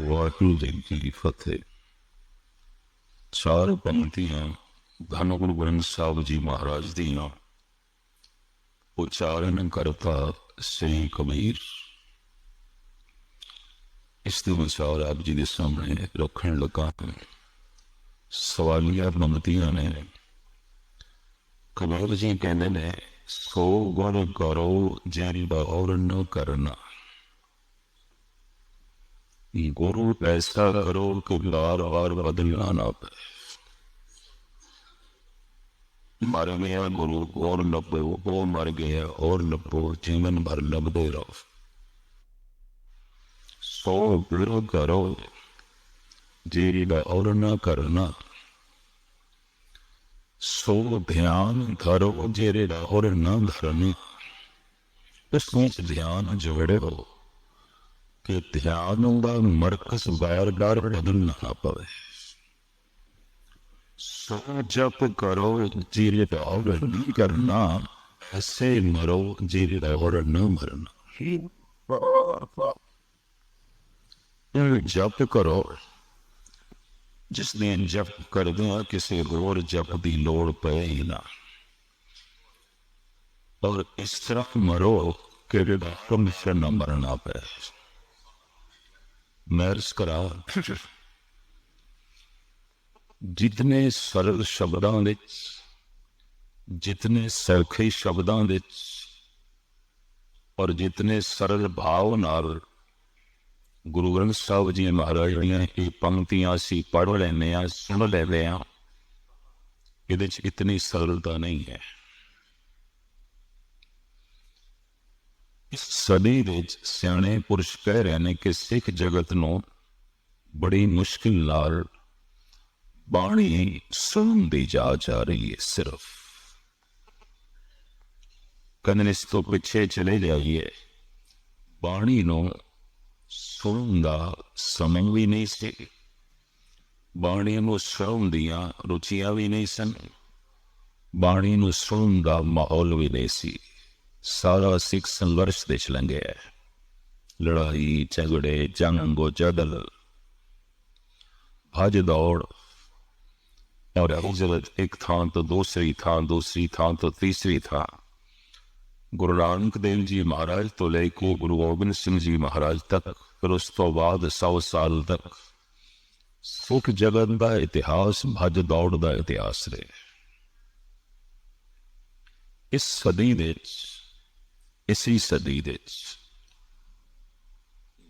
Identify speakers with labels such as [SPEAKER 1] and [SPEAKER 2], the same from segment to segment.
[SPEAKER 1] ਵਾਹਿਗੁਰੂ ਜੀ ਕੀ ਫਤਿਹ ਚਾਰ ਪੰਕਤੀਆਂ ਧੰਨ ਗੁਰੂ ਗ੍ਰੰਥ ਸਾਹਿਬ ਜੀ ਮਹਾਰਾਜ ਦੀਆਂ ਉਚਾਰਨ ਕਰਤਾ ਸ੍ਰੀ ਕਬੀਰ। ਇਸ ਦੇ ਵਿਚਾਰ ਆਪ ਜੀ ਦੇ ਸਾਹਮਣੇ ਰੱਖਣ ਲੱਗਾ। ਸਵਾਲੀਆ ਪੰਕਤੀਆਂ ਨੇ। ਕਬੀਰ ਜੀ ਕਹਿੰਦੇ ਨੇ ਸੋ ਗੁਣ ਕਰੋ ਜਿਹੜੀ ਔਰ न ਕਰਨਾ। ਗੁਰੂ ਐਸਾ ਕਰੋ ਕਿ ਲਾਰ ਵਾਰ ਨਾ ਪਏ ਮਰ ਗਿਆ ਗੁਰੂ ਔਰ ਲੱਭੇ ਉਹ ਮਰ ਗਿਆ ਔਰ ਲੱਭੋ ਜੀਵਨ ਭਰ ਲੱਭਦੇ ਰਹੋ ਸੋ ਗੁਰੂ ਕਰੋ ਜਿਹੜੀ ਔਰ ਨਾ ਕਰਨਾ ਸੋ ਧਿਆਨ ਕਰੋ ਜਿਹੜੇ ਦਾ ਹੋਰ ਨਾ ਧਰਨੀ ਇਸ ਵਿੱਚ ਧਿਆਨ ਜੋੜੇ ਹੋ ਕਿ ਧਿਆਨ ਦਾ ਮਰਕਜ਼ ਬਾਹਰ ਡਰ ਬਦਲਣਾ ਨਾ ਪਵੇ। ਸੋ ਜਪ ਕਰੋ ਜਿਹੜੇ ਦਾ ਹੋਰ ਨਹੀਂ ਕਰਨਾ ਐਸੇ ਮਰੋ ਜਿਹੜੇ ਦਾ ਹੋਰ ਨਾ ਮਰਨਾ। ਇਹ ਜਪ ਕਰੋ। ਜਿਸ ਨੇ ਜਪ ਕਰਦੇ ਕਿਸੇ ਹੋਰ ਜਪ ਦੀ ਲੋੜ ਪਏ ਹੀ ਨਾ। ਔਰ ਇਸ ਤਰ੍ਹਾਂ ਮਰੋ ਕਿ ਜਿਹੜਾ ਕਮਿਸ਼ਨ ਨਾ ਮਰਨਾ ਪਏ ਮੈਰਸ ਕਰਾ ਜਿਤਨੇ ਸਰਲ ਸ਼ਬਦਾਂ ਵਿੱਚ, ਜਿਤਨੇ ਸੌਖੇ ਸ਼ਬਦਾਂ ਵਿੱਚ, ਔਰ ਜਿਤਨੇ ਸਰਲ ਭਾਵ ਨਾਲ ਗੁਰੂ ਗ੍ਰੰਥ ਸਾਹਿਬ ਜੀ ਮਹਾਰਾਜ ਦੀਆਂ ਇਹ ਪੰਕਤੀਆਂ ਅਸੀਂ ਪੜ੍ਹ ਲੈਂਦੇ ਆ ਸੁਣ ਲੈਂਦੇ ਆ ਇਹਦੇ ਚ ਇਤਨੀ ਸਰਲਤਾ ਨਹੀਂ ਹੈ। ਇਸ ਸਦੀ ਵਿੱਚ ਸਿਆਣੇ ਪੁਰਸ਼ ਕਹਿ ਰਹੇ ਨੇ ਕਿ ਸਿੱਖ ਜਗਤ ਨੂੰ ਬੜੀ ਮੁਸ਼ਕਿਲ ਨਾਲ ਬਾਣੀ ਸੁਣਨ ਦੀ ਜਾ ਜਾ ਰਹੀ ਹੈ ਸਿਰਫ। ਕਹਿੰਦੇ ਇਸ ਤੋਂ ਪਿੱਛੇ ਚਲੇ ਜਾਈਏ, ਬਾਣੀ ਨੂੰ ਸੁਣਨ ਦਾ ਸਮਾਂ ਵੀ ਨਹੀਂ ਸੀ। ਬਾਣੀ ਨੂੰ ਸੁਣਨ ਦੀਆਂ ਰੁਚੀਆਂ ਵੀ ਨਹੀਂ ਸਨ। ਬਾਣੀ ਨੂੰ ਸੁਣਨ ਦਾ ਮਾਹੌਲ ਵੀ ਨਹੀਂ ਸੀ। ਸਾਰਾ ਸਿੱਖ ਸੰਘਰਸ਼ ਦੇ ਚ ਲੰਘਿਆ ਹੈ। ਲੜਾਈ ਝਗੜੇ ਜੰਗੋ ਜਦਲ। ਭੱਜ ਦੌੜ। ਔਰ ਅਜਲਤ ਇੱਕ ਥਾਂ ਤੋਂ ਦੂਸਰੀ ਥਾਂ ਦੂਸਰੀ ਥਾਂ ਤੋਂ ਤੀਸਰੀ ਥਾਂ। ਗੁਰੂ ਨਾਨਕ ਦੇਵ ਜੀ ਮਹਾਰਾਜ ਤੋਂ ਲੈ ਕੇ ਗੁਰੂ ਗੋਬਿੰਦ ਸਿੰਘ ਜੀ ਮਹਾਰਾਜ ਤੱਕ ਫਿਰ ਉਸ ਤੋਂ ਬਾਅਦ 100 ਸਾਲ ਤੱਕ। ਸੁਖ ਜਗਤ ਦਾ ਇਤਿਹਾਸ ਭੱਜ ਦੌੜ ਦਾ ਇਤਿਹਾਸ ਰਿਹਾ। ਇਸ ਸਦੀ ਦੇ ਵਿੱਚ ਇਸੀ ਸਦੀ ਦੇ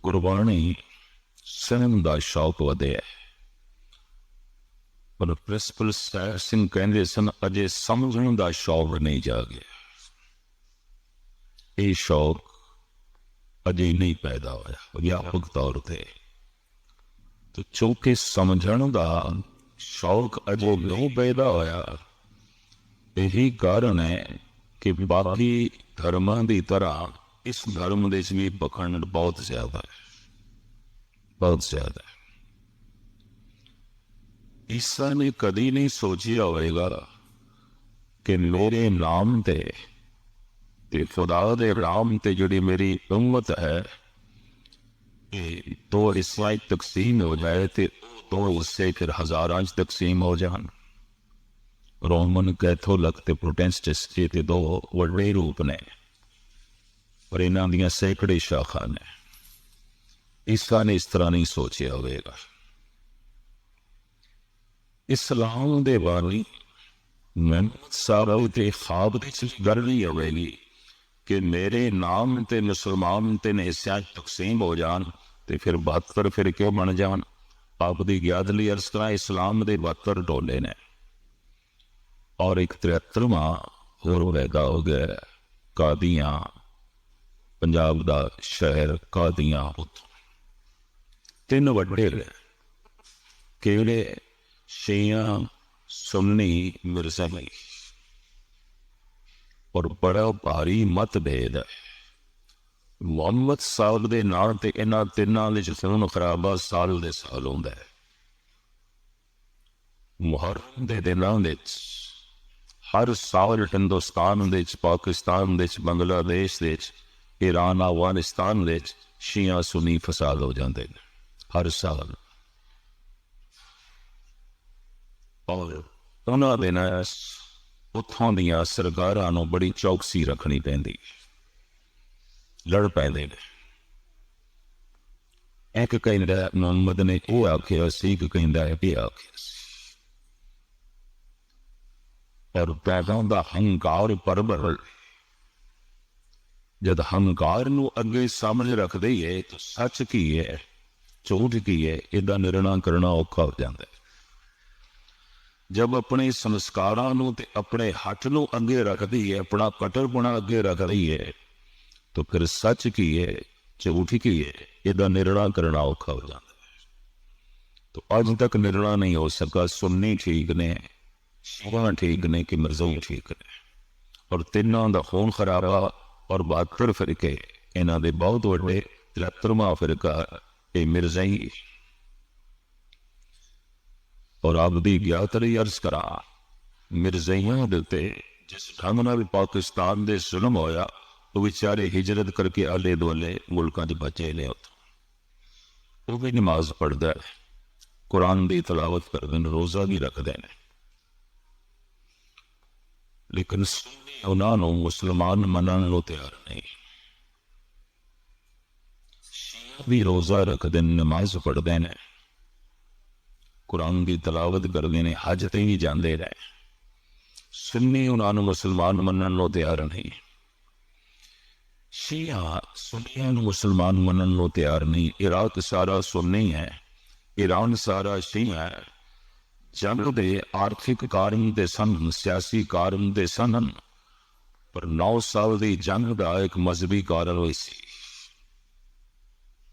[SPEAKER 1] ਗੁਰਬਾਣੀ ਸੁਣਨ ਦਾ ਸ਼ੌਕ ਵਧਿਆ ਪਰ ਪ੍ਰਿੰਸੀਪਲ ਸਿੰਘ ਕਹਿੰਦੇ ਸਨ, ਅਜੇ ਸਮਝਣ ਦਾ ਸ਼ੌਕ ਨਹੀਂ ਜਾਗਿਆ। ਇਹ ਸ਼ੌਕ ਅਜੇ ਨਹੀਂ ਪੈਦਾ ਹੋਇਆ, ਵਿਆਪਕ ਤੌਰ ਤੇ। ਤੇ ਚੌਕੇ ਸਮਝਣ ਦਾ ਸ਼ੌਕ ਅਜੇ ਨਹੀਂ ਪੈਦਾ ਹੋਇਆ। ਇਹੀ ਕਾਰਨ ਹੈ ਕਿ ਬਾਕੀ ਧਰਮਾਂ ਦੀ ਤਰ੍ਹਾਂ ਇਸ ਧਰਮ ਦੇ ਵਿੱਚ ਵੀ ਪਖੰਡ ਬਹੁਤ ਜ਼ਿਆਦਾ ਹੈ। ਬਹੁਤ ਜ਼ਿਆਦਾ ਹੈ। ਈਸਾ ਨੇ ਕਦੀ ਨਹੀਂ ਸੋਚਿਆ ਹੋਵੇਗਾ ਕਿ ਮੇਰੇ ਨਾਮ ਤੇ ਤੇ ਖੁਦਾ ਦੇ ਨਾਮ ਤੇ ਜਿਹੜੀ ਮੇਰੀ ਉਮਤ ਹੈ ਇਹ ਦੋ ਹਿੱਸੇ ਤਕਸੀਮ ਹੋ ਜਾਏ ਤੇ ਦੋ ਹਿੱਸੇ ਫਿਰ ਹਜ਼ਾਰਾਂ ਚ ਤਕਸੀਮ ਹੋ ਜਾਣ। ਰੋਮਨ ਕੈਥੋਲਿਕ ਤੇ ਪ੍ਰੋਟੈਸਟੈਂਟ ਇਹ ਦੋ ਵੱਡੇ ਰੂਪ ਨੇ, ਪਰ ਇਹਨਾਂ ਦੀਆਂ ਸੈਂਕੜੇ ਸ਼ਾਖਾ ਨੇ। ਈਸਾ ਨੇ ਇਸ ਤਰ੍ਹਾਂ ਨਹੀਂ ਸੋਚਿਆ ਹੋਵੇਗਾ। ਇਸਲਾਮ ਦੇ ਬਾਰੇ ਮੈਂ ਸਾਰਾ ਤੇ ਖਾਬ ਦੇ ਚ ਗੱਲ ਨਹੀਂ ਹੋਵੇਗੀ ਕਿ ਮੇਰੇ ਨਾਮ ਤੇ ਮੁਸਲਮਾਨ ਤੇ ਹਿੱਸਿਆਂ 'ਚ ਤਕਸੀਮ ਹੋ ਜਾਣ ਤੇ ਫਿਰ 72 ਫਿਰ ਕਿਉਂ ਬਣ ਜਾਣ। ਆਪ ਦੀ ਯਾਦ ਲਈ ਅਰਜ਼ ਕਰਾਂ ਇਸਲਾਮ ਦੇ 72 ਟੋਲੇ ਨੇ। ਔਰ ਇੱਕ 73ਵਾਂ ਹੋਰ ਪੈਦਾ ਹੋ ਗਿਆ ਕਾਦੀਆਂ, ਪੰਜਾਬ ਦਾ ਸ਼ਹਿਰ ਕਾਦੀਆਂ ਉੱਥੋਂ ਤਿੰਨ ਵੱਡੇ ਕਿਹੜੇ? ਸ਼ੀਆ ਸੁੰਨੀ ਮਿਰਜ਼ਾਈ ਔਰ ਬੜਾ ਭਾਰੀ ਮਤਭੇਦ ਹੈ। ਮੁਹੰਮਦ ਸਾਹਿਬ ਦੇ ਨਾਲ ਤੇ ਇਹਨਾਂ ਤਿੰਨਾਂ ਦੇ ਜਸਨ ਖਰਾਬਾ ਸਾਲ ਦੇ ਸਾਲ ਹੁੰਦਾ ਹੈ। ਮੁਹਰਮ ਦੇ ਦਿਨਾਂ ਵਿੱਚ ਹਰ ਸਾਲ ਹਿੰਦੁਸਤਾਨ ਦੇ ਵਿੱਚ, ਪਾਕਿਸਤਾਨ ਦੇ ਵਿੱਚ, ਬੰਗਲਾਦੇਸ਼ ਦੇ ਵਿੱਚ ਈਰਾਨ ਅਫਗਾਨਿਸਤਾਨ ਦੇ ਵਿੱਚ ਸ਼ੀਆ ਸੁਨੀ ਫਸਾਦ ਹੋ ਜਾਂਦੇ ਨੇ, ਹਰ ਸਾਲ। ਔਰ ਉਹਨਾਂ ਦੇ ਨਾਲ ਉੱਥੋਂ ਦੀਆਂ ਸਰਕਾਰਾਂ ਨੂੰ ਬੜੀ ਚੌਕਸੀ ਰੱਖਣੀ ਪੈਂਦੀ। ਲੜ ਪੈਂਦੇ ਨੇ। ਇੱਕ ਕਹਿੰਦਾ, ਮੁਹੰਮਦ ਨੇ ਉਹ ਆਖਿਆ ਸੀ ਇੱਕ ਕਹਿੰਦਾ, ਇਹ ਆਖਿਆ ਸੀ। ਪਰ ਪੈਦਾ ਹੁੰਦਾ ਹੰਕਾਰ ਪਰਬਰ ਜਦ ਹੰਕਾਰ ਨੂੰ ਅੱਗੇ ਸਾਹਮਣੇ ਰੱਖਦੇ ਹੀ ਹੈ ਤਾਂ ਸੱਚ ਕੀ ਹੈ ਝੂਠ ਕੀ ਹੈ ਇਹਦਾ ਨਿਰਣਾ ਕਰਨਾ ਔਖਾ ਹੋ ਜਾਂਦਾ ਹੈ ਜਦ ਆਪਣੇ ਸੰਸਕਾਰਾਂ ਨੂੰ ਤੇ ਆਪਣੇ ਹੱਥ ਨੂੰ ਅੱਗੇ ਰੱਖਦੀ ਹੈ ਆਪਣਾ ਕਟਰਪਣਾ ਅੱਗੇ ਰੱਖਦੀ ਹੈ ਤਾਂ ਫਿਰ ਸੱਚ ਕੀ ਹੈ ਝੂਠ ਕੀ ਹੈ ਇਹਦਾ ਨਿਰਣਾ ਕਰਨਾ ਔਖਾ ਹੋ ਜਾਂਦਾ ਹੈ ਤਾਂ ਅੱਜ ਤੱਕ ਨਿਰਣਾ ਨਹੀਂ ਹੋ ਸਕਾ ਸੁਣਨੀ ਠੀਕ ਨੇ। ਸ਼ਿਵਾ ਠੀਕ ਨੇ ਕਿ ਮਰਜ਼ੂ ਠੀਕ ਨੇ। ਔਰ ਤਿੰਨਾਂ ਦਾ ਖੂਨ ਖਰਾਬਾ ਔਰ ਬਾਤਰ ਫਿਰਕੇ ਇਹਨਾਂ ਦੇ ਬਹੁਤ ਵੱਡੇ 73ਵਾਂ ਫਿਰਕਾ, ਇਹ ਮਿਰਜ਼ਾਈ ਔਰ ਆਪ ਦੀ ਗਿਆਤਰੀ ਅਰਜ਼ ਕਰਾ ਮਿਰਜ਼ਾਈਆਂ ਦੇ ਉੱਤੇ ਜਿਸ ਢੰਗ ਨਾਲ ਵੀ ਪਾਕਿਸਤਾਨ ਦੇ ਜ਼ੁਲਮ ਹੋਇਆ, ਉਹ ਵਿਚਾਰੇ ਹਿਜਰਤ ਕਰਕੇ ਆਲੇ ਦੁਆਲੇ ਮੁਲਕਾਂ 'ਚ ਬਚੇ ਨੇ ਉੱਥੋਂ। ਉਹ ਵੀ ਨਮਾਜ਼ ਪੜ੍ਹਦਾ ਕੁਰਾਨ ਦੀ ਤਲਾਵਤ ਕਰਦੇ ਨੇ, ਰੋਜ਼ਾ ਵੀ ਰੱਖਦੇ ਨੇ। ਲੇਕਿਨ ਸੁੰਨੀ ਉਹਨਾਂ ਨੂੰ ਮੁਸਲਮਾਨ ਮੰਨਣ ਨੂੰ ਤਿਆਰ ਨਹੀਂ। ਵੀ ਰੋਜ਼ਾ ਰੱਖਦੇ ਨੇ ਨਮਾਜ਼ ਪੜ੍ਹਦੇ ਨੇ। ਕੁਰਾਨ ਦੀ ਤਲਾਵਤ ਕਰਦੇ ਨੇ, ਹਜ ਤੇ ਵੀ ਜਾਂਦੇ ਨੇ। ਸੁੰਨੀ ਉਹਨਾਂ ਨੂੰ ਮੁਸਲਮਾਨ ਮੰਨਣ ਨੂੰ ਤਿਆਰ ਨਹੀਂ। ਸ਼ੀਆ ਸੁਨੀਆਂ ਨੂੰ ਮੁਸਲਮਾਨ ਮੰਨਣ ਨੂੰ ਤਿਆਰ ਨਹੀਂ। ਇਰਾਕ ਸਾਰਾ ਸੁੰਨੀ ਹੈ ਈਰਾਨ ਸਾਰਾ ਸ਼ੀਆ ਹੈ। ਜੰਗ ਦੇ ਆਰਥਿਕ ਕਾਰਨ ਦੇ ਸਨ, ਸਿਆਸੀ ਕਾਰਨ ਦੇ ਸਨ। ਪਰ 9 ਸਾਲ ਦੀ ਜੰਗ ਦਾ ਇੱਕ ਮਜ਼ਹਬੀ ਕਾਰਨ ਹੋਈ ਸੀ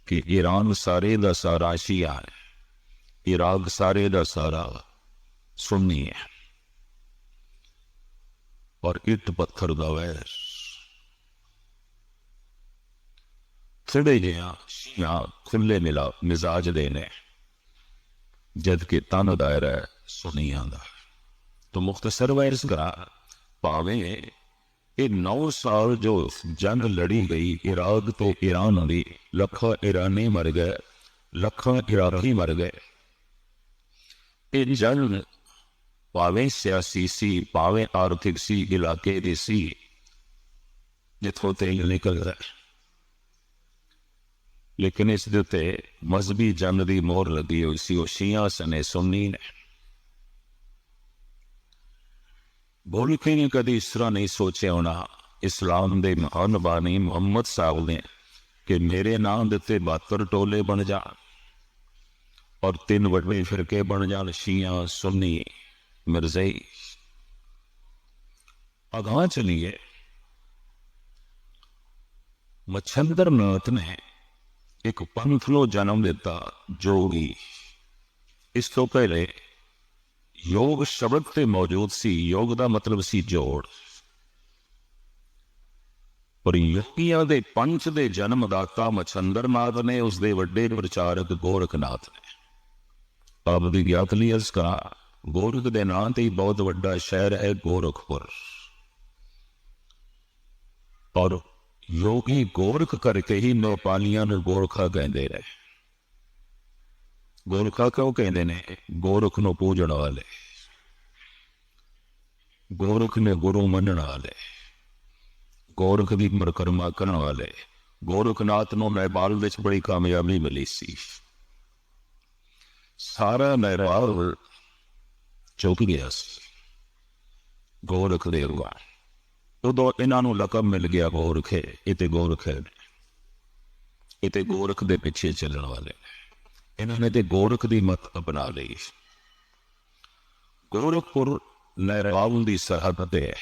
[SPEAKER 1] ਕਿ ਈਰਾਨ ਸਾਰੇ ਦਾ ਸਾਰਾ ਸ਼ੀਆ ਹੈ। ਇਰਾਕ ਸਾਰੇ ਦਾ ਸਾਰਾ ਸੁੰਨੀ ਹੈ। ਔਰ ਇੱਟ ਪੱਥਰ ਦਾ ਵੈਰ। ਥੜੇ ਜਿਹਾ ਸ਼ੀਆ ਖੁੱਲੇ ਮਿਲਾ, ਮਿਜ਼ਾਜ ਦੇ ਨੇ। ਜਦ ਕਿ ਤਨ ਦਾਇਰਾ ਸੁਨੀਆਂ ਦਾ। ਤਾਂ ਮੁਖਤਸਰ ਵਾਇਰਸ ਕਰਾ ਭਾਵੇਂ ਇਹ 9 ਸਾਲ ਜੋ ਜੰਗ ਲੜੀ ਗਈ ਇਰਾਕ ਤੋਂ ਈਰਾਨ ਦੀ, ਲੱਖਾਂ ਇਰਾਨੀ ਮਰ ਗਏ, ਲੱਖਾਂ ਇਰਾਕੀ ਮਰ ਗਏ। ਇਹ ਜੰਗ ਭਾਵੇਂ ਸਿਆਸੀ ਸੀ, ਭਾਵੇਂ ਆਰਥਿਕ ਸੀ, ਇਲਾਕੇ ਦੀ ਸੀ, ਜਿੱਥੋਂ ਤੇ ਨਿਕਲ ਰਿਹਾ ਲੇਕਿਨ ਇਸ ਦੇ ਉੱਤੇ ਮਜ਼ਹਬੀ ਜੰਗ ਦੀ ਮੋਹਰ ਲੱਗੀ ਹੋਈ ਸੀ, ਉਹ ਸ਼ੀਆ ਸਨੇ ਸੁੰਨੀ ਨੇ। ਬੋਲਕੇ ਨੇ ਕਦੇ ਇਸ ਤਰ੍ਹਾਂ ਨਹੀਂ ਸੋਚਿਆ ਹੋਣਾ, ਇਸਲਾਮ ਦੇ ਮਹਾਨ ਬਾਣੀ ਮੁਹੰਮਦ ਸਾਹਿਬ ਨੇ ਕਿ ਮੇਰੇ ਨਾਮ ਦੇ ਉੱਤੇ 72 ਟੋਲੇ ਬਣ ਜਾਣ ਔਰ ਤਿੰਨ ਵੱਡੇ ਫਿਰਕੇ ਬਣ ਜਾਣ, ਸ਼ੀਆ, ਸੁੰਨੀ ਮਿਰਜ਼ਈ ਅਗਾਂ ਚਲੀਏ। ਮਛੰਦਰ ਨਾਥ ਨੇ ਇੱਕ ਪੰਥ ਨੂੰ ਜਨਮ ਦਿੱਤਾ ਜੋਗੀ। ਇਸ ਤੋਂ ਪਹਿਲੇ ਯੋਗ ਸ਼ਬਦ ਤੇ ਮੌਜੂਦ ਸੀ, ਯੋਗ ਦਾ ਮਤਲਬ ਸੀ ਜੋੜ। ਪਰ ਯੋਗੀਆਂ ਦੇ ਪੰਚ ਦੇ ਮਛੰਦਰ ਨਾਥ ਨੇ, ਉਸ ਦੇ ਵੱਡੇ ਪ੍ਰਚਾਰਕ ਗੋਰਖਨਾਥ ਨੇ। ਆਪ ਦੀ ਗਿਆਤ ਲਈ ਅਰਜ਼ ਕਰਾ ਗੋਰਖ ਦੇ ਨਾਂ ਤੇ ਬਹੁਤ ਵੱਡਾ ਸ਼ਹਿਰ ਹੈ ਗੋਰਖਪੁਰ। ਔਰ ਯੋਗੀ ਗੋਰਖ ਕਰਕੇ ਹੀ ਨੇਪਾਲੀਆਂ ਨੂੰ ਗੋਰਖਾ ਕਹਿੰਦੇ ਨੇ। ਗੋਰਖਾ ਕਿਉਂ ਕਹਿੰਦੇ ਨੇ? ਗੋਰਖ ਨੂੰ ਪੂਜਣ ਵਾਲੇ। ਗੋਰਖ ਨੇ ਗੁਰੂ ਮੰਨਣ ਵਾਲੇ। ਗੋਰਖ ਦੀ ਮਰਕਰਮਾ ਕਰਨ ਵਾਲੇ। ਗੋਰਖਨਾਥ ਨੂੰ ਨੇਪਾਲ ਵਿੱਚ ਬੜੀ ਕਾਮਯਾਬੀ ਮਿਲੀ ਸੀ। ਸਾਰਾ ਨੇਪਾਲ ਚੁੱਕ ਗਿਆ ਸੀ। ਗੋਰਖ ਦੇ ਰੂਆ ਉਦੋਂ ਇਹਨਾਂ ਨੂੰ ਲਕਬ ਮਿਲ ਗਿਆ ਗੋਰਖ, ਇਹ ਤੇ ਗੋਰਖ ਹੈ। ਇਹ ਤੇ ਗੋਰਖ ਦੇ ਪਿੱਛੇ ਚੱਲਣ ਵਾਲੇ ਇਹਨਾਂ ਨੇ ਤੇ ਗੋਰਖ ਦੀ ਮਤ ਅਪਣਾ ਲਈ। ਗੋਰਖਪੁਰ ਨੈਰਵਾਲ ਦੀ ਸਰਹੱਦ ਤੇ ਹੈ।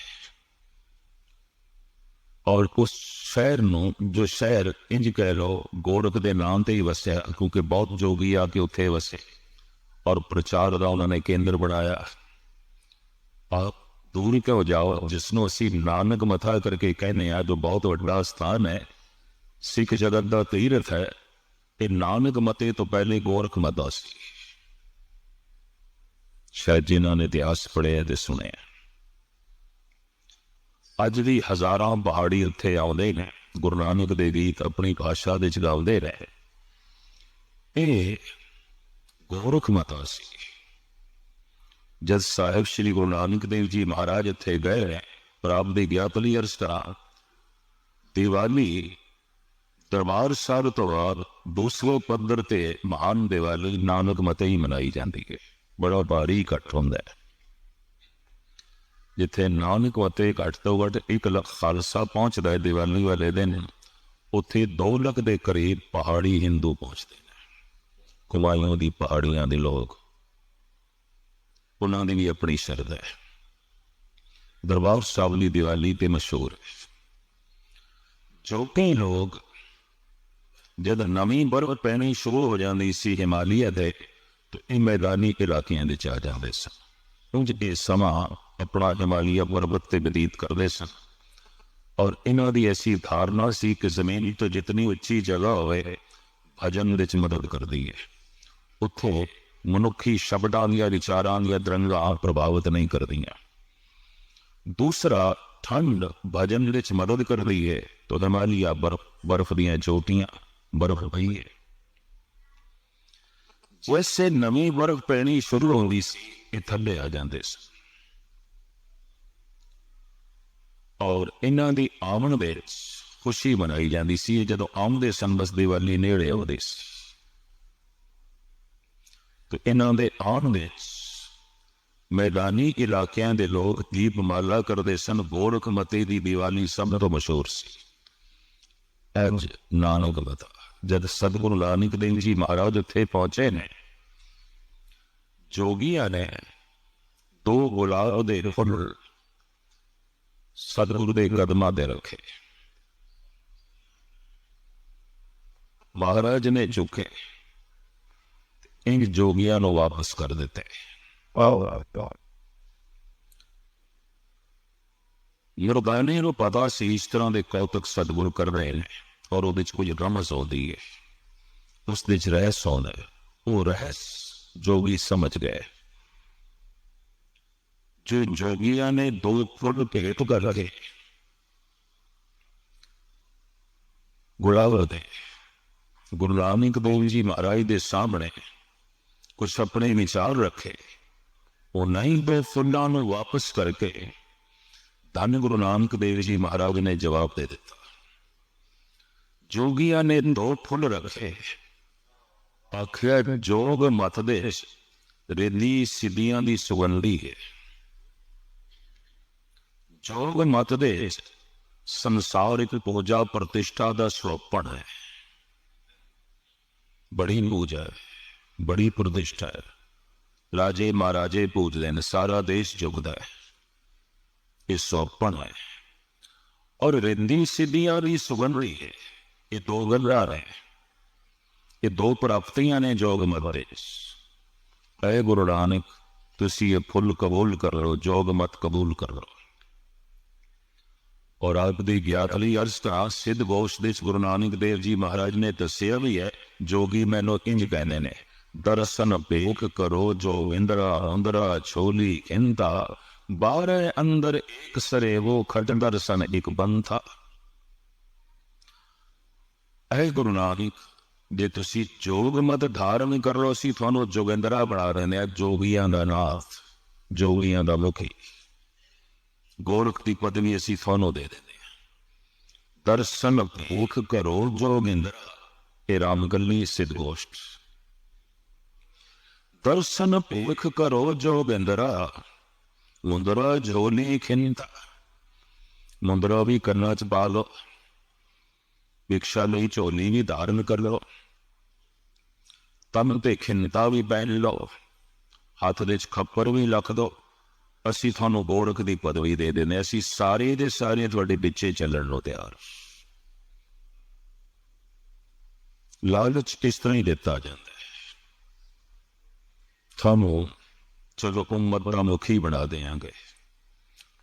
[SPEAKER 1] ਔਰ ਉਸ ਸ਼ਹਿਰ ਨੂੰ, ਜੋ ਸ਼ਹਿਰ ਇੰਜ ਕਹਿ ਲੋ ਗੋਰਖ ਦੇ ਨਾਮ ਤੇ ਹੀ ਵਸਿਆ, ਕਿਉਂਕਿ ਬਹੁਤ ਜੋਗੀ ਆ ਕੇ ਉੱਥੇ ਵਸੇ। ਔਰ ਪ੍ਰਚਾਰ ਦਾ ਉਹਨਾਂ ਨੇ ਕੇਂਦਰ ਬਣਾਇਆ। ਆਪ ਦੂਰ ਕਿਉਂ ਜਾਓ? ਜਿਸ ਨੂੰ ਅਸੀਂ ਨਾਨਕ ਮਥਾ ਕਰਕੇ ਕਹਿੰਦੇ ਆ ਜੋ ਬਹੁਤ ਵੱਡਾ ਸਥਾਨ ਹੈ, ਸਿੱਖ ਜਗਤ ਦਾ ਤੀਰਥ ਹੈ ਇਹ ਨਾਨਕ ਮਤੇ ਤੋਂ ਪਹਿਲੇ ਗੋਰਖ ਮਤਾ ਸੀ। ਸ਼ਾਇਦ ਜਿਨ੍ਹਾਂ ਨੇ ਇਤਿਹਾਸ ਪੜ੍ਹਿਆ ਤੇ ਸੁਣਿਆ। ਅੱਜ ਵੀ ਹਜ਼ਾਰਾਂ ਪਹਾੜੀ ਉੱਥੇ ਆਉਂਦੇ ਨੇ, ਗੁਰੂ ਨਾਨਕ ਦੇ ਗੀਤ ਆਪਣੀ ਭਾਸ਼ਾ ਵਿੱਚ ਗਾਉਂਦੇ ਰਹੇ। ਇਹ ਗੋਰਖ ਮਾਤਾ ਸੀ। ਜਦ ਸਾਹਿਬ ਸ੍ਰੀ ਗੁਰੂ ਨਾਨਕ ਦੇਵ ਜੀ ਮਹਾਰਾਜ ਇੱਥੇ ਗਏ ਪ੍ਰਾਪ ਦੇ ਗਿਆਪਲੀ ਅਰਸਤਾ ਦੀਵਾਲੀ ਦਰਬਾਰ ਸਾਹਿਬ ਤੋਂ ਬਾਅਦ ਦੂਸਰੇ ਪੱਧਰ ਤੇ ਮਹਾਨ ਦੀਵਾਲੀ ਨਾਨਕ ਮਤੇ ਹੀ ਮਨਾਈ ਜਾਂਦੀ ਹੈ। ਬੜਾ ਭਾਰੀ ਇਕੱਠ ਹੁੰਦਾ ਹੈ। ਜਿੱਥੇ ਨਾਨਕ ਮਤੇ ਘੱਟ ਤੋਂ ਘੱਟ 1 ਲੱਖ ਖਾਲਸਾ ਪਹੁੰਚਦਾ ਹੈ ਦੀਵਾਲੀ ਵਾਲੇ ਦਿਨ, ਉੱਥੇ 2 ਲੱਖ ਦੇ ਕਰੀਬ ਪਹਾੜੀ ਹਿੰਦੂ ਪਹੁੰਚਦੇ ਨੇ। ਕੁਮਾਈਆਂ ਦੀ ਪਹਾੜੀਆਂ ਦੇ ਲੋਕ ਉਹਨਾਂ ਦੀ ਵੀ ਆਪਣੀ ਸ਼ਰਧਾ ਹੈ। ਦਰਬਾਰ ਸਾਹਿਬ ਦੀ ਦੀਵਾਲੀ ਤੇ ਮਸ਼ਹੂਰ ਹੈ। ਜੋ ਕਈ ਲੋਕ, ਜਦ ਨਵੀਂ ਬਰਫ਼ ਪੈਣੀ ਸ਼ੁਰੂ ਹੋ ਜਾਂਦੀ ਸੀ ਹਿਮਾਲਿਆ ਦੇ, ਤੇ ਇਹ ਮੈਦਾਨੀ ਇਲਾਕਿਆਂ ਦੇ ਚ ਆ ਜਾਂਦੇ ਸਨ। ਕਿਉਂਕਿ ਇਹ ਸਮਾਂ ਆਪਣਾ ਹਿਮਾਲਿਆ ਪਰਬਤ ਤੇ ਬਤੀਤ ਕਰਦੇ ਸਨ। ਔਰ ਇਹਨਾਂ ਦੀ ਐਸੀ ਧਾਰਨਾ ਸੀ ਕਿ ਜ਼ਮੀਨ ਤੋਂ ਜਿਤਨੀ ਉੱਚੀ ਜਗ੍ਹਾ ਹੋਵੇ, ਭਜਨ ਵਿੱਚ ਮਦਦ ਕਰਦੀ ਹੈ। ਉੱਥੋਂ ਮਨੁੱਖੀ ਸ਼ਬਦਾਂ ਦੀਆਂ ਵਿਚਾਰਾਂ ਦੀਆਂ ਦਰੰਗਾਂ ਪ੍ਰਭਾਵਿਤ ਨਹੀਂ ਕਰਦੀਆਂ। ਦੂਸਰਾ, ਠੰਡ ਭਜਨ ਵਿੱਚ ਮਦਦ ਕਰਦੀ ਹੈ ਤਾਂ ਦਮਾਲੀਆ ਬਰਫ਼ ਬਰਫ਼ ਦੀਆਂ ਚੋਟੀਆਂ, ਬਰਫ਼ ਪਈ ਹੈ ਵੈਸੇ ਨਵੀਂ ਬਰਫ਼ ਪੈਣੀ ਸ਼ੁਰੂ ਹੁੰਦੀ ਸੀ, ਇਹ ਥੱਲੇ ਆ ਜਾਂਦੇ ਸੀ। ਔਰ ਇਹਨਾਂ ਦੀ ਆਮਣ ਵਿੱਚ ਖੁਸ਼ੀ ਮਨਾਈ ਜਾਂਦੀ ਸੀ, ਜਦੋਂ ਆਉਂਦੇ ਸਨ ਬਸ ਦੀਵਾਲੀ ਨੇੜੇ ਆਉਂਦੀ ਸੀ। ਤੇ ਇਹਨਾਂ ਦੇ ਆਉਣ ਵਿੱਚ ਮੈਦਾਨੀ ਇਲਾਕਿਆਂ ਦੇ ਲੋਕ ਦੀਪਮਾਲਾ ਕਰਦੇ ਸਨ, ਗੋਰਖ ਦੀ ਦੀਵਾਲੀ ਸਭ ਤੋਂ ਮਸ਼ਹੂਰ ਸੀ। ਅੱਜ ਨਾਨਕ ਬਤਾ, ਜਦ ਸਤਿਗੁਰੂ ਨਾਨਕ ਦੇਵ ਜੀ ਮਹਾਰਾਜ ਉੱਥੇ ਪਹੁੰਚੇ ਨੇ, ਜੋਗੀਆਂ ਨੇ ਦੋ ਗੁਲਾਬ ਦੇ ਫੁੱਲ ਸਤਿਗੁਰੂ ਦੇ ਕਦਮਾਂ ਤੇ ਰੱਖੇ। ਮਹਾਰਾਜ ਨੇ ਚੁੱਕੇ। ਇੰਜ ਜੋਗੀਆਂ ਨੂੰ ਵਾਪਸ ਕਰ ਦਿੱਤੇ।
[SPEAKER 2] Oh.
[SPEAKER 1] ਯਰਦਾਨੇ ਨੂੰ ਪਤਾ ਸੀ ਇਸ ਤਰ੍ਹਾਂ ਦੇ ਕੌਤਕ ਸਤਿਗੁਰੂ ਕਰ ਰਹੇ ਨੇ ਔਰ ਉਹਦੇ ਚ ਕੁਝ ਰਮਜ਼ ਆਉਂਦੀ ਹੈ। ਉਸ ਦੇ ਚ ਰਹਿਸ ਆਉਂਦਾ ਹੈ। ਉਹ ਰਹਿਸ ਜੋਗੀ ਸਮਝ ਗਏ। ਜੋ ਜੋਗੀਆਂ ਨੇ ਦੋ ਫੁੱਟ ਭੇਟ ਕਰਕੇ ਗੁਲਾਬ ਦੇ ਗੁਰੂ ਨਾਨਕ ਦੇਵ ਜੀ ਮਹਾਰਾਜ ਦੇ ਸਾਹਮਣੇ ਕੁਝ ਆਪਣੇ ਵਿਚਾਰ ਰੱਖੇ। ਉਹ ਨਹੀਂ ਬੇ ਫੁੱਲਾਂ ਨੂੰ ਵਾਪਸ ਕਰਕੇ ਧੰਨ ਗੁਰੂ ਨਾਨਕ ਦੇਵ ਜੀ ਮਹਾਰਾਜ ਨੇ ਜਵਾਬ ਦੇ ਦਿੱਤਾ। ਜੋਗੀਆਂ ਨੇ ਦੋ ਫੁੱਲ ਰੱਖੇ। ਆਖਿਆ, ਜੋਗ ਮਤ ਦੇ ਰੇਲੀ ਸਿੱਧੀਆਂ ਦੀ ਸੁਗੰਧੀ ਹੈ। ਜੋਗ ਮਤ ਦੇ ਸੰਸਾਰਿਕ ਪੂਜਾ ਪ੍ਰਤਿਸ਼ਠਾ ਦਾ ਸਰੋਪਣ ਹੈ। ਬੜੀ ਪੂਜਾ ਹੈ। ਬੜੀ ਪ੍ਰਤਿਸ਼ਠਾ ਹੈ। ਰਾਜੇ ਮਹਾਰਾਜੇ ਪੂਜਦੇ ਨੇ ਸਾਰਾ ਦੇਸ਼ ਜੁਗਦਾ ਹੈ। ਇਹ ਸੌਪਣ ਹੈ। ਔਰ ਰਿੰਦੀ ਸਿੱਧੀਆਂ ਦੀ ਸੁਗੰਧੀ ਹੈ ਇਹ ਦੋ ਗੱਲਾਂ ਹੈ। ਇਹ ਦੋ ਪ੍ਰਾਪਤੀਆਂ ਨੇ ਜੋਗ ਮਤ ਦੇ। ਐ ਗੁਰੂ ਨਾਨਕ, ਤੁਸੀਂ ਇਹ ਫੁੱਲ ਕਬੂਲ ਕਰ ਲਓ, ਜੋਗ ਮਤ ਕਬੂਲ ਕਰ ਲਓ। ਔਰ ਆਪ ਦੀ ਗਿਆਤ ਅਲੀ ਅਰਸਤਾ ਸਿੱਧ ਗੋਸ਼ ਦੇ ਗੁਰੂ ਨਾਨਕ ਦੇਵ ਜੀ ਮਹਾਰਾਜ ਨੇ ਦੱਸਿਆ ਵੀ ਹੈ, ਜੋਗੀ ਮੈਨੂੰ ਇੰਜ ਕਹਿੰਦੇ ਨੇ ਦਰਸ਼ਨ ਭੇਖ ਕਰੋ ਜੋ ਇੰਦਰਾ ਅੰਦਰਾ ਛੋਲੀ ਕਹਿੰਦਾ, ਬਾਰੇ ਅੰਦਰ ਇੱਕ ਸਰੇ ਖਟ ਦਰਸ਼ਨ ਇੱਕ ਬੰਥਾ। ਐ ਗੁਰੂ ਨਾਨਕ, ਜੇ ਤੁਸੀਂ ਜੋਗ ਮਤ ਧਾਰਨ ਕਰ ਲੋ ਸੀ ਤੁਹਾਨੂੰ ਜੋਗਿੰਦਰਾ ਬਣਾ ਰਹੇ ਨੇ ਜੋਗੀਆਂ ਦਾ ਨਾਥ, ਜੋਗੀਆਂ ਦਾ ਮੁਖੀ। ਗੋਰਖ ਦੀ ਪਦਵੀ ਅਸੀਂ ਤੁਹਾਨੂੰ ਦੇ ਦਿੰਦੇ ਹਾਂ। ਦਰਸ਼ਨ ਭੂਖ ਕਰੋ ਜੋਗਿੰਦਰਾ, ਇਹ ਰਾਮ ਗੱਲੀ ਸਿੱਧ ਗੋਸ਼ਟ। ਦਰਸ਼ਨ ਭੂਖ ਕਰੋ ਜੋ ਬਿੰਦਰਾ ਮੁੰਦਰਾ ਜੋਨੀ ਖਿੰਤਾ ਮੁੰਦਰਾ ਵੀ ਕੰਨਾਂ ਚ ਪਾ ਲਓ ਵਿਕਸ਼ਾ ਲਈ ਝੋਲੀ ਵੀ ਧਾਰਨ ਕਰ ਲਓ ਤਨ ਤੇ ਖਿੰਤਾ ਵੀ ਪਹਿਨ ਲਓ ਹੱਥ ਦੇ ਚ ਖੱਪਰ ਵੀ ਲੱਖ ਦੋ ਅਸੀਂ ਤੁਹਾਨੂੰ ਗੋਰਖ ਦੀ ਪਦਵੀ ਦੇ ਦਿੰਦੇ ਅਸੀਂ ਸਾਰੇ ਦੇ ਸਾਰੇ ਤੁਹਾਡੇ ਪਿੱਛੇ ਚੱਲਣ ਨੂੰ ਤਿਆਰ ਲਾਲਚ ਇਸ ਤਰ੍ਹਾਂ ਹੀ ਦਿੱਤਾ ਜਾਂਦਾ ਤੁਹਾਨੂੰ ਚਲੋ ਉਮਤ ਦਾ ਮੁਖੀ ਬਣਾ ਦੇਾਂਗੇ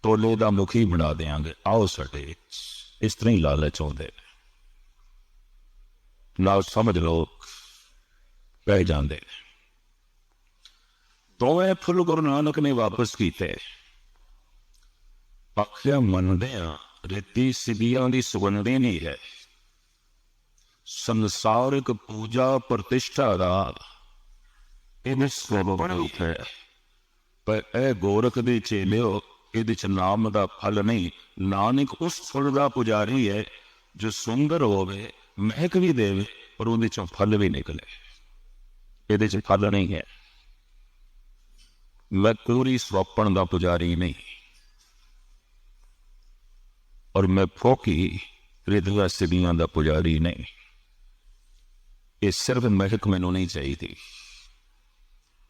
[SPEAKER 1] ਟੋਲੇ ਦਾ ਮੁਖੀ ਬਣਾ ਦੇਾਂਗੇ ਆਓ ਸਾਡੇ ਇਸ ਤਰ੍ਹਾਂ ਹੀ ਲਾਲਚ ਆਉਂਦੇ ਨੇ। ਨਾ ਸਮਝ ਲੋ ਪੈ ਜਾਂਦੇ ਦੋਵੇਂ ਫੁੱਲ ਗੁਰੂ ਨਾਨਕ ਨੇ ਵਾਪਸ ਕੀਤੇ। ਪੱਖਿਆ ਮੰਨਦੇ ਆ ਰੇਤੀ ਸਿਬੀਆਂ ਦੀ ਸੁਗੰਧੀ ਨਹੀਂ ਹੈ। ਸੰਸਾਰਿਕ ਪੂਜਾ ਪ੍ਰਤਿਸ਼ਠਾ ਦਾ ਇਹ ਸਰਵ ਹੈ। ਪਰ ਇਹ ਗੋਰਖ ਦੇ ਚੇਲਿਓ ਇਹਦੇ ਚ ਨਾਮ ਦਾ ਫਲ ਨਹੀਂ ਨਾਨਕ ਉਸ ਫਲ ਦਾ ਪੁਜਾਰੀ ਹੈ ਜੋ ਸੁੰਦਰ ਹੋਵੇ ਮਹਿਕ ਵੀ ਦੇਵੇ ਪਰ ਉਹਦੇ ਚੋਂ ਫਲ ਵੀ ਨਿਕਲੇ। ਇਹਦੇ ਚ ਫਲ ਨਹੀਂ ਹੈ। ਮੈਂ ਪੂਰੀ ਸਵਪਨ ਦਾ ਪੁਜਾਰੀ ਨਹੀਂ। ਔਰ ਮੈਂ ਫੋਕੀ ਰਿਦਵਾ ਸਿੱਧੀਆਂ ਦਾ ਪੁਜਾਰੀ ਨਹੀਂ। ਇਹ ਸਿਰਫ ਮਹਿਕ ਮੈਨੂੰ ਨਹੀਂ ਚਾਹੀਦੀ।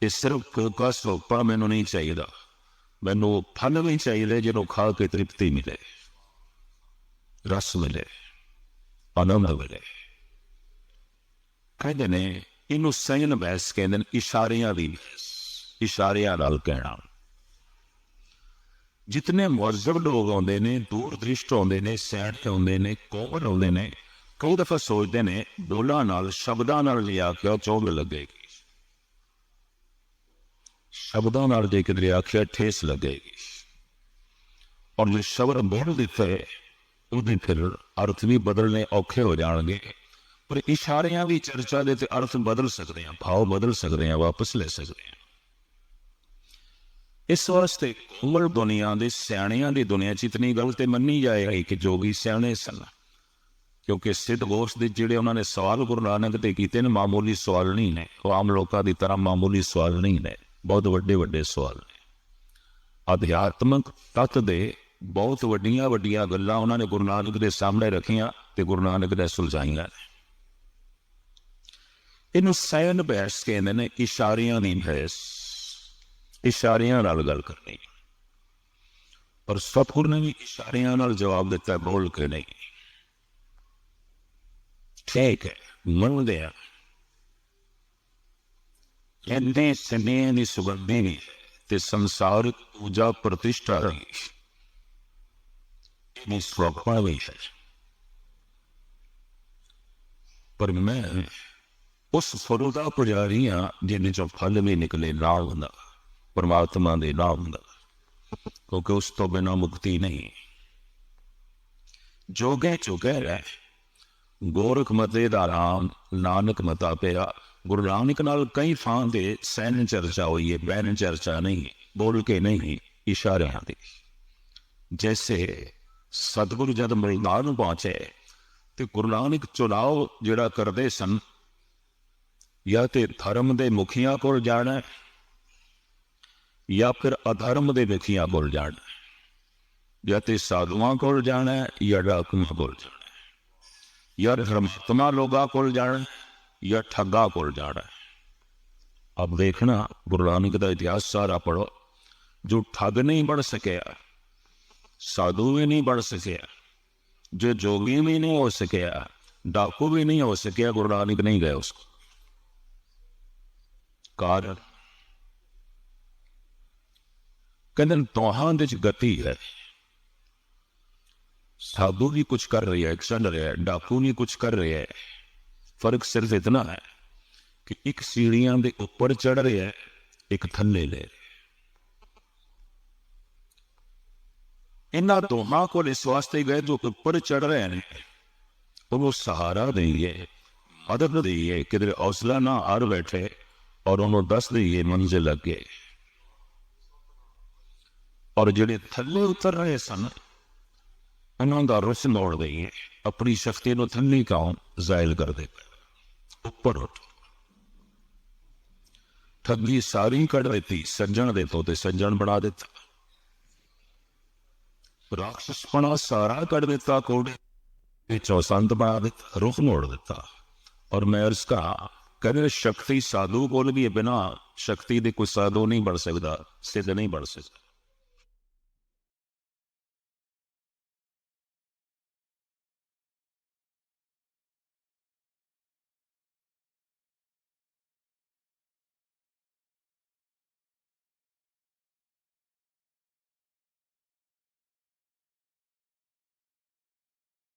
[SPEAKER 1] ਇਹ ਸਿਰਫ ਕੋਕਾ ਸੋਪਾ ਮੈਨੂੰ ਨਹੀਂ ਚਾਹੀਦਾ। ਮੈਨੂੰ ਫਲ ਵੀ ਚਾਹੀਦੇ ਜਿਹਨੂੰ ਖਾ ਕੇ ਤ੍ਰਿਪਤੀ ਮਿਲੇ। ਰਸ ਮਿਲੇ। ਆਨੰਦ ਮਿਲੇ। ਕਹਿੰਦੇ ਨੇ, ਇਹਨੂੰ ਸੈਨ ਬੈਸ ਕਹਿੰਦੇ ਨੇ, ਇਸ਼ਾਰਿਆਂ ਦੀ ਇਸ਼ਾਰਿਆਂ ਨਾਲ ਕਹਿਣਾ। ਜਿਤਨੇ ਮੁਅੱਜ਼ਬ ਲੋਕ ਆਉਂਦੇ ਨੇ ਦੂਰ ਦ੍ਰਿਸ਼ਟ ਆਉਂਦੇ ਨੇ ਸਿਆਣੇ ਆਉਂਦੇ ਨੇ ਕੋਵਰ ਆਉਂਦੇ ਨੇ, ਕਈ ਦਫਾ ਸੋਚਦੇ ਨੇ ਬੋਲਾਂ ਨਾਲ, ਸ਼ਬਦਾਂ ਨਾਲ ਲਿਆ ਕੇ ਉਹ ਚੋਗ ਲੱਗੇਗੀ ਸ਼ਬਦਾਂ ਨਾਲ ਜੇ ਕਿਧਰੇ ਆਖਿਆ ਠੇਸ ਲੱਗੇਗੀ ਔਰ ਜੇ ਸ਼ਬਦ ਬੋਲ ਦਿੱਤੇ, ਉਹਦੇ ਫਿਰ ਅਰਥ ਵੀ ਬਦਲਨੇ ਔਖੇ ਹੋ ਜਾਣਗੇ। ਪਰ ਇਸ਼ਾਰਿਆਂ ਵੀ ਚਰਚਾ ਦੇ ਤੇ ਅਰਥ ਬਦਲ ਸਕਦੇ ਆ ਭਾਵ ਬਦਲ ਸਕਦੇ ਆ ਵਾਪਸ ਲੈ ਸਕਦੇ ਆ ਇਸ ਵਾਸਤੇ ਕੋਮਲ ਦੁਨੀਆ ਦੇ ਸਿਆਣਿਆਂ ਦੀ ਦੁਨੀਆ ਚ ਇਤਨੀ ਗੱਲ ਤੇ ਮੰਨੀ ਜਾਏਗੀ ਕਿ ਜੋਗੀ ਸਿਆਣੇ ਸਨ, ਕਿਉਂਕਿ ਸਿੱਧ ਗੋਸ਼ ਦੇ ਜਿਹੜੇ ਉਹਨਾਂ ਨੇ ਸਵਾਲ ਗੁਰੂ ਨਾਨਕ ਤੇ ਕੀਤੇ ਨੇ, ਮਾਮੂਲੀ ਸਵਾਲ ਨਹੀਂ ਨੇ। ਉਹ ਆਮ ਲੋਕਾਂ ਦੀ ਤਰ੍ਹਾਂ ਮਾਮੂਲੀ ਸਵਾਲ ਨਹੀਂ ਨੇ। ਬਹੁਤ ਵੱਡੇ ਵੱਡੇ ਸਵਾਲ ਨੇ। ਅਧਿਆਤਮਕ ਤੱਤ ਦੇ ਬਹੁਤ ਵੱਡੀਆਂ ਵੱਡੀਆਂ ਗੱਲਾਂ ਉਹਨਾਂ ਨੇ ਗੁਰੂ ਨਾਨਕ ਦੇ ਸਾਹਮਣੇ ਰੱਖੀਆਂ ਤੇ ਗੁਰੂ ਨਾਨਕ ਨੇ ਸੁਲਝਾਈਆਂ ਇਹਨੂੰ ਸਾਇਨ ਬਹਿਸ ਕਹਿੰਦੇ ਨੇ, ਇਸ਼ਾਰਿਆਂ ਦੀ ਬਹਿਸ। ਇਸ਼ਾਰਿਆਂ ਨਾਲ ਗੱਲ ਕਰਨੀ। ਪਰ ਸਤਿਗੁਰ ਨੇ ਵੀ ਇਸ਼ਾਰਿਆਂ ਨਾਲ ਜਵਾਬ ਦਿੱਤਾ, ਬੋਲ ਕੇ ਨਹੀਂ। ਠੀਕ ਹੈ, ਮੰਨਦੇ ਆ ਕਹਿੰਦੇ ਸਨੇ ਸੁਗੰਧੀ ਵੀ ਤੇ ਸੰਸਾਰਿਕ ਪੂਜਾ ਪ੍ਰਤਿਸ਼ਠਾ ਵੀ ਇਹ ਸਵਭਾਵ ਵੀ ਹੈ ਪਰ ਮੈਂ ਉਸ ਫਰੂ ਦਾ ਪੁਜਾਰੀ ਹਾਂ ਜਿਹਦੇ ਚੋਂ ਫਲ ਵੀ ਨਿਕਲੇ ਨਾਲ ਹੁੰਦਾ, ਪਰਮਾਤਮਾ ਦੇ ਨਾਮ ਹੁੰਦਾ, ਕਿਉਂਕਿ ਉਸ ਤੋਂ ਬਿਨਾਂ ਮੁਕਤੀ ਨਹੀਂ ਜੋਗੇ ਚੁਗੇ ਰਹਿ, ਗੋਰਖ ਮਤੇ ਦਾ ਰਾਮ, ਨਾਨਕ ਮਤਾ ਪਿਆ ਗੁਰੂ ਨਾਨਕ ਨਾਲ ਕਈ ਥਾਂ ਦੇ ਸੈਨ ਚਰਚਾ ਹੋਈ ਹੈ ਬੈਨ ਚਰਚਾ ਨਹੀਂ, ਬੋਲ ਕੇ ਨਹੀਂ ਇਸ਼ਾਰਿਆਂ ਦੀ ਜੈਸੇ ਸਤਿਗੁਰੂ ਜਦ ਮੈਦਾਨ ਨੂੰ ਪਹੁੰਚੇ ਤੇ ਗੁਰੂ ਨਾਨਕ ਚੁਣਾਵ ਜਿਹੜਾ ਕਰਦੇ ਸਨ, ਜਾਂ ਤੇ ਧਰਮ ਦੇ ਮੁਖੀਆਂ ਕੋਲ ਜਾਣਾ, ਜਾਂ ਫਿਰ ਅਧਰਮ ਦੇ ਮੁਖੀਆਂ ਕੋਲ ਜਾਣਾ, ਜਾਂ ਤੇ ਸਾਧੂਆਂ ਕੋਲ ਜਾਣਾ, ਜਾਂ ਡਾਕੂਆਂ ਕੋਲ ਜਾਣਾ, ਜਾਂ ਧਰਮਾਤਮਾ ਲੋਕਾਂ ਕੋਲ ਜਾਣਾ। ਜਾਂ ਠੱਗਾ ਕੋਲ ਜਾਣਾ ਅਬ ਦੇਖਣਾ ਗੁਰੂ ਨਾਨਕ ਦਾ ਇਤਿਹਾਸ ਸਾਰਾ ਪੜੋ ਜੋ ਠੱਗ ਨਹੀਂ ਬਣ ਸਕਿਆ ਸਾਧੂ ਵੀ ਨਹੀਂ ਬਣ ਸਕਿਆ ਜੋ ਜੋਗੀ ਵੀ ਨਹੀਂ ਹੋ ਸਕਿਆ ਡਾਕੂ ਵੀ ਨਹੀਂ ਹੋ ਸਕਿਆ ਗੁਰੂ ਨਾਨਕ ਨਹੀਂ ਗਏ ਉਸ ਕਾਰਨ ਕਹਿੰਦੇ ਦੋਹਾਂ ਦੇ ਵਿੱਚ ਗਤੀ ਹੈ ਸਾਧੂ ਵੀ ਕੁਝ ਕਰ ਰਿਹਾ ਹੈ ਚੱਲ ਰਿਹਾ ਹੈ ਡਾਕੂ ਵੀ ਕੁਝ ਕਰ ਰਿਹਾ ਹੈ ਫ਼ਰਕ ਸਿਰਫ ਇਤਨਾ ਹੈ ਕਿ ਇੱਕ ਸੀੜੀਆਂ ਦੇ ਉੱਪਰ ਚੜ ਰਿਹਾ ਹੈ, ਇੱਕ ਥੱਲੇ ਲੈ ਰਿਹਾ ਇਹਨਾਂ ਦੋਹਾਂ ਕੋਲ ਇਸ ਵਾਸਤੇ ਗਏ ਜੋ ਉੱਪਰ ਚੜ ਰਹੇ ਨੇ ਉਹਨੂੰ ਸਹਾਰਾ ਦੇਈਏ, ਮਦਦ ਦੇਈਏ, ਕਿਧਰੇ ਹੌਸਲਾ ਨਾ ਹਾਰ ਬੈਠੇ ਔਰ ਉਹਨੂੰ ਦੱਸ ਦੇਈਏ ਮੰਜ਼ਿਲ ਅੱਗੇ। ਔਰ ਜਿਹੜੇ ਥੱਲੇ ਉਤਰ ਰਹੇ ਸਨ, ਉਹਨਾਂ ਦਾ ਰੁਸ ਮੋੜ ਦੇਈਏ, ਆਪਣੀ ਸ਼ਕਤੀ ਨੂੰ ਥੱਲੇ ਕਾਉਂ ਜ਼ਾਇਲ ਕਰ ਦੇ ਉੱਪਰ ਉੱਠ। ਠੱਗੀ ਸਾਰੀ ਕੱਢ ਦਿੱਤੀ, ਸੱਜਣ ਦੇ ਤੋਂ ਤੇ ਸੱਜਣ ਬਣਾ ਦਿੱਤਾ। ਰਾਖਸ਼ਪਣਾ ਸਾਰਾ ਕੱਢ ਦਿੱਤਾ ਕੋੜੇ ਵਿੱਚੋਂ, ਸੰਤ ਬਣਾ ਦਿੱਤਾ, ਰੁਖ ਮੋੜ ਦਿੱਤਾ। ਔਰ ਮੈਂ ਅਰਜ਼ ਕਹਾ ਕਦੇ ਸ਼ਕਤੀ ਸਾਧੂ ਕੋਲ ਵੀ ਬਿਨਾ ਸ਼ਕਤੀ ਦੇ ਕੋਈ ਸਾਧੂ ਨਹੀਂ ਬਣ ਸਕਦਾ, ਸਿੱਧ ਨਹੀਂ ਬਣ ਸਕਦਾ।